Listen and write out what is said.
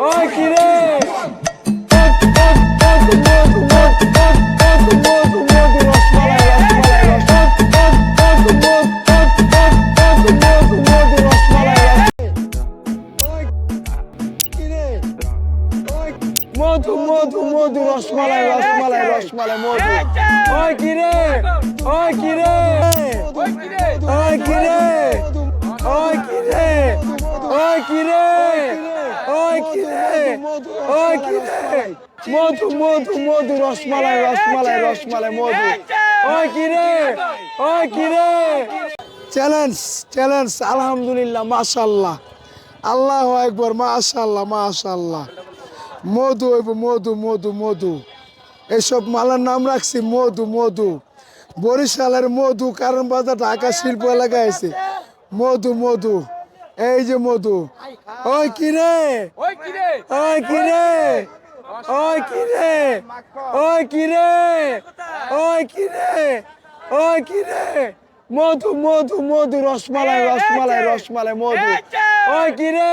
ওই কি রে মধু মধু মধু রসমালাই রসমালাই রসমালাই মধু। ওই কি রে? ওই কি রে? ওই কি রে? ওই কি রে? ওই কি রে? ওই কি রে? কি রে? মধু মধু মধু রসমালাই রসমালাই রসমালাই মধু। কি রে? ওই কি রে? চ্যালেঞ্জ চ্যালেঞ্জ আলহামদুলিল্লাহ মাশাল্লাহ আল্লাহ একবার মাশাল্লাহ মাশাল্লাহ মধু মধু মধু মধু। এইসব মালার নাম রাখছি মধু মধু। বরিশালের মধু কারণ বাজার ঢাকা শিল্প এলাকায় আছে। মধু মধু। এই যে মধু। ওই কি রে? ওই কি রে ওই কি রে ওই কি রে ওই কি রে ওই কি রে ওই কি রে মধু মধু মধু রসমালাই রসমালাই রসমালাই মধু। ওই কি রে